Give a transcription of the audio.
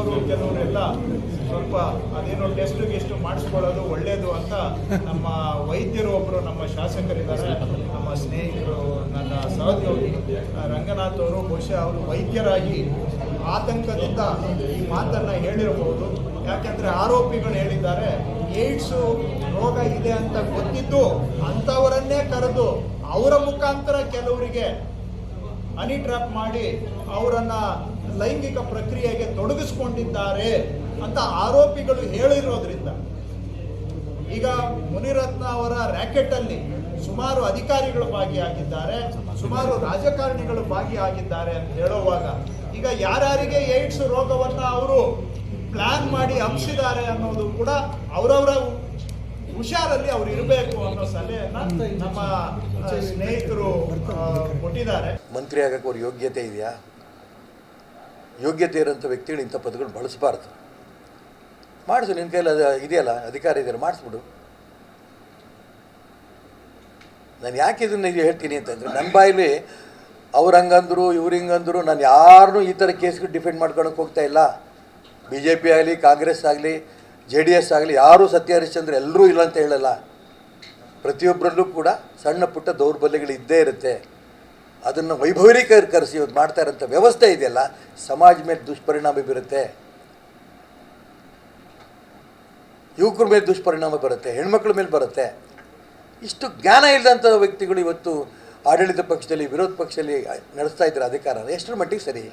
ಕೆಲವರು ಕೆಲವರೆಲ್ಲ ಸ್ವಲ್ಪ ಅದೇನೋ ಟೆಸ್ಟ್ ಗಿಸ್ಟ್ ಮಾಡಿಸ್ಕೊಳ್ಳೋದು ಒಳ್ಳೇದು ಅಂತ ನಮ್ಮ ವೈದ್ಯರು ಒಬ್ಬರು ನಮ್ಮ ಶಾಸಕರಿದ್ದಾರೆ. ನಮ್ಮ ಸ್ನೇಹಿತರು ನನ್ನ ಸಹೋದ್ಯೋಗಿ ರಂಗನಾಥ್ ಅವರು, ಬಹುಶಃ ಅವರು ವೈದ್ಯರಾಗಿ ಆತಂಕದಿಂದ ಈ ಮಾತನ್ನ ಹೇಳಿರಬಹುದು. ಯಾಕೆಂದ್ರೆ ಆರೋಪಿಗಳು ಹೇಳಿದ್ದಾರೆ, ಏಡ್ಸು ರೋಗ ಇದೆ ಅಂತ ಗೊತ್ತಿದ್ದು ಅಂಥವರನ್ನೇ ಕರೆದು ಅವರ ಮುಖಾಂತರ ಕೆಲವರಿಗೆ ಹನಿ ಟ್ರ್ಯಾಪ್ ಮಾಡಿ ಅವರನ್ನ ಲೈಂಗಿಕ ಪ್ರಕ್ರಿಯೆಗೆ ತೊಡಗಿಸ್ಕೊಂಡಿದ್ದಾರೆ ಅಂತ ಆರೋಪಿಗಳು ಹೇಳಿರೋದ್ರಿಂದ. ಈಗ ಮುನಿರತ್ನ ಅವರ ರ್ಯಾಕೆಟಲ್ಲಿ ಸುಮಾರು ಅಧಿಕಾರಿಗಳು ಭಾಗಿಯಾಗಿದ್ದಾರೆ, ಸುಮಾರು ರಾಜಕಾರಣಿಗಳು ಭಾಗಿಯಾಗಿದ್ದಾರೆ ಅಂತ ಹೇಳುವಾಗ, ಈಗ ಯಾರ್ಯಾರಿಗೆ ಏಡ್ಸ್ ರೋಗವನ್ನು ಅವರು ಪ್ಲಾನ್ ಮಾಡಿ ಹಂಸಿದ್ದಾರೆ ಅನ್ನೋದು ಕೂಡ ಅವರವರ ಹುಷಾರಲ್ಲಿ ಅವ್ರು ಇರಬೇಕು ಅನ್ನೋ ಸಲಹೆಯನ್ನ ನಮ್ಮ ಸ್ನೇಹಿತರು ಕೊಟ್ಟಿದ್ದಾರೆ. ಮಂತ್ರಿ ಆಗಕ್ಕೆ ಅವ್ರ ಯೋಗ್ಯತೆ ಇದೆಯಾ? ಯೋಗ್ಯತೆ ಇರೋಂಥ ವ್ಯಕ್ತಿಗಳು ಇಂಥ ಪದಗಳು ಬಳಸಬಾರ್ದು. ಮಾಡಿಸು, ನಿನ್ನ ಕೈಯಲ್ಲಿ ಅದು ಇದೆಯಲ್ಲ, ಅಧಿಕಾರ ಇದೆಯಲ್ಲ, ಮಾಡಿಸ್ಬಿಡು. ನಾನು ಯಾಕೆ ಇದನ್ನು ಇದು ಹೇಳ್ತೀನಿ ಅಂತಂದರೆ ನನ್ನ ಬಾಯಲ್ಲಿ ಅವ್ರು ಹಂಗಂದ್ರು, ಇವ್ರು ಹಿಂಗಂದ್ರು, ನಾನು ಯಾರನ್ನೂ ಈ ಥರ ಕೇಸ್ಗೆ ಡಿಫೆಂಡ್ ಮಾಡ್ಕೊಳಕ್ಕೆ ಹೋಗ್ತಾ ಇಲ್ಲ. ಬಿ ಜೆ ಪಿ ಆಗಲಿ, ಕಾಂಗ್ರೆಸ್ ಆಗಲಿ ಜೆ ಡಿ ಎಸ್ ಆಗಲಿ ಯಾರೂ ಸತ್ಯ ಹರಿಶ್ಚಂದ್ರ ಎಲ್ಲರೂ ಇಲ್ಲ ಅಂತ ಹೇಳಲ್ಲ. ಪ್ರತಿಯೊಬ್ಬರಲ್ಲೂ ಕೂಡ ಸಣ್ಣ ಪುಟ್ಟ ದೌರ್ಬಲ್ಯಗಳು ಇದ್ದೇ ಇರುತ್ತೆ. ಅದನ್ನು ವೈಭವೀಕರಿಸಿ ಇವತ್ತು ಮಾಡ್ತಾ ಇರೋಂಥ ವ್ಯವಸ್ಥೆ ಇದೆಯಲ್ಲ, ಸಮಾಜ ಮೇಲೆ ದುಷ್ಪರಿಣಾಮ ಬೀರುತ್ತೆ. ಯುವಕರ ಮೇಲೆ ದುಷ್ಪರಿಣಾಮ ಬರುತ್ತೆ, ಹೆಣ್ಮಕ್ಳ ಮೇಲೆ ಬರುತ್ತೆ. ಇಷ್ಟು ಜ್ಞಾನ ಇಲ್ಲದಂಥ ವ್ಯಕ್ತಿಗಳು ಇವತ್ತು ಆಡಳಿತ ಪಕ್ಷದಲ್ಲಿ, ವಿರೋಧ ಪಕ್ಷದಲ್ಲಿ ನಡೆಸ್ತಾ ಇದ್ದಾರೆ ಅಧಿಕಾರ ಎಷ್ಟರ ಮಟ್ಟಿಗೆ ಸರಿ?